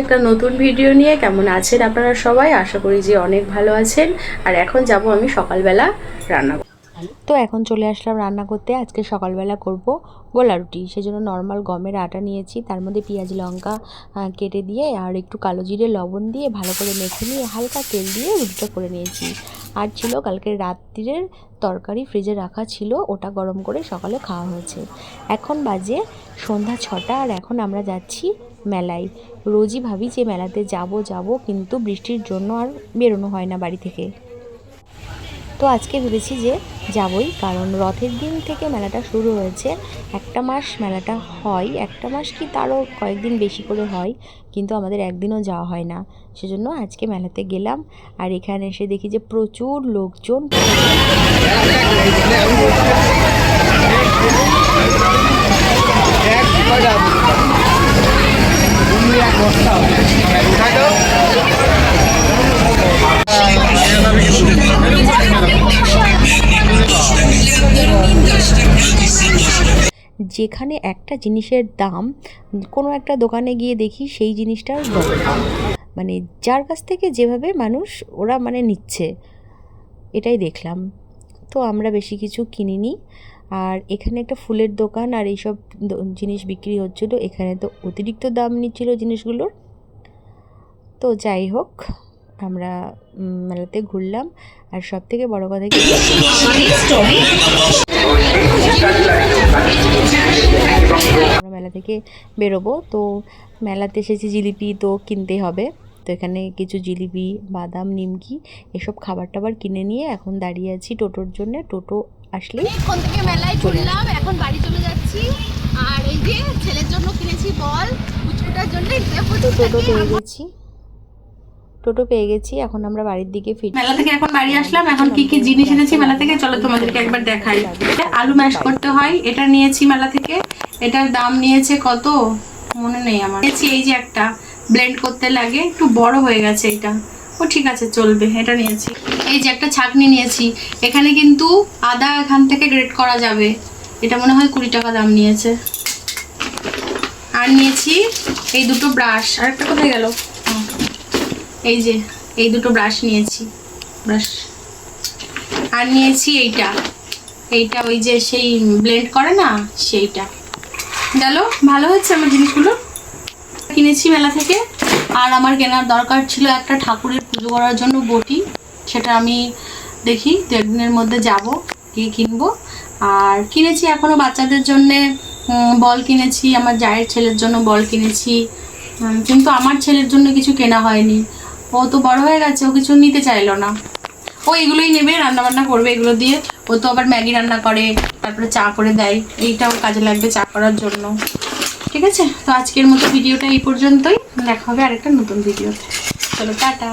একটা নতুন ভিডিও নিয়ে কেমন আছেন আপনারা সবাই? আশা করি যে অনেক ভালো আছেন। আর এখন যাব আমি সকালবেলা রান্না। তো এখন চলে আসলাম রান্না করতে। আজকে সকালবেলা করব গোলা রুটি। সেজন্য নর্মাল গমের আটা নিয়েছি। তার মধ্যে পেঁয়াজ, লঙ্কা কেটে দিয়ে আর একটু কালো জিরে, লবণ দিয়ে ভালো করে মেখে নিয়ে হালকা তেল দিয়ে রুটিটা করে নিয়েছি। আর ছিল কালকে রাত্রিরের তরকারি ফ্রিজে রাখা ছিল, ওটা গরম করে সকালে খাওয়া হয়েছে। এখন বাজে সন্ধ্যা ছটা আর এখন আমরা যাচ্ছি মেলায়। রোজই ভাবি যে মেলাতে যাব যাব, কিন্তু বৃষ্টির জন্য আর বেরোনো হয় না বাড়ি থেকে। তো আজকে ভেবেছি যে যাবই, কারণ রথের দিন থেকে মেলাটা শুরু হয়েছে। একটা মাস মেলাটা হয়, একটা মাস কি তারও কয়েকদিন বেশি করে হয়, কিন্তু আমাদের একদিনও যাওয়া হয় না। সেজন্য আজকে মেলাতে গেলাম, আর এখানে এসে দেখি যে প্রচুর লোকজন। যেখানে একটা জিনিসের দাম, কোনো একটা দোকানে গিয়ে দেখি সেই জিনিসটার মানে যার কাছ থেকে যেভাবে মানুষ ওরা মানে নিচ্ছে, এটাই দেখলাম। তো আমরা বেশি কিছু কিনিনি। আর এখানে একটা ফুলের দোকান আর এইসব জিনিস বিক্রি হচ্ছিল। এখানে তো অতিরিক্ত দাম নিচ্ছিল জিনিসগুলোর। তো যাই হোক, আমরা মেলাতে ঘুরলাম। আর সব থেকে বড় কথা কি? আমরা মেলা থেকে বেরোবো। তো মেলাতে এসেছি জিলিপি তো কিনতে হবে। তো এখানে কিছু জিলিপি বাদাম নিমকি এসব খাবার টাবার কিনে নিয়ে এখন দাঁড়িয়ে আছি টোটোর জন্য। টোটো আসলেই এখান থেকে মেলায় ঘুরলাম এখন বাড়ি চলে যাচ্ছি। আর এই যে ছেলের জন্য কিনেছি বল কুচকুটার জন্য টোটো পেয়ে গেছি। টোটো পেয়ে গেছি, এখন আমরা বাড়ির দিকে ফিরছি। মেলা থেকে এখন বাড়ি আসলাম, এখন কি কি জিনিস এনেছি মেলা থেকে? চলো তোমাদেরকে একবার দেখাই। এটা আলু ম্যাশ করতে হয়, এটা নিয়েছি মেলা থেকে। এটার দাম নিয়েছে কত? মনে নেই আমার। এই যে একটা ব্লেন্ড করতে লাগে, একটু বড় হয়ে গেছে এটা। ও ঠিক আছে, চলবে, এটা নিয়েছি। এই যে একটা ছাকনি নিয়েছি, এখানে কিন্তু আদা এখান থেকে গ্রেড করা যাবে। এটা মনে হয় কুড়ি টাকা দাম নিয়েছে। আর নিয়েছি এই দুটো ব্রাশ আর একটা কোথায় গেল। এই যে, এই দুটো ব্রাশ নিয়েছি। ব্রাশ আর নিয়েছি এইটা। এইটা ওই যে সেই ব্লেন্ড করে না, সেইটা। গেল ভালো হচ্ছে আমার জিনিসগুলো? কিনেছি মেলা থেকে। আর আমার কেনার দরকার ছিল একটা ঠাকুরের পুজো করার জন্য বটি। সেটা আমি দেখি দু একদিনের মধ্যে যাব, গিয়ে কিনবো। আর কিনেছি এখনও বাচ্চাদের জন্যে বল কিনেছি। আমার জায়ের ছেলের জন্য বল কিনেছি। কিন্তু আমার ছেলের জন্য কিছু কেনা হয়নি। ও তো বড় হয়ে গেছে, ও কিছু নিতে চাইলো না। ও এগুলোই নেবে রান্না বান্না করবে এগুলো দিয়ে। ও তো আবার ম্যাগি রান্না করে, তারপরে চা করে দেয়। এইটাও কাজে লাগবে চা করার জন্য। ঠিক আছে? তো আজকের মতো ভিডিওটা এই পর্যন্তই। দেখা হবে আরেকটা নতুন ভিডিও চলো, টাটা।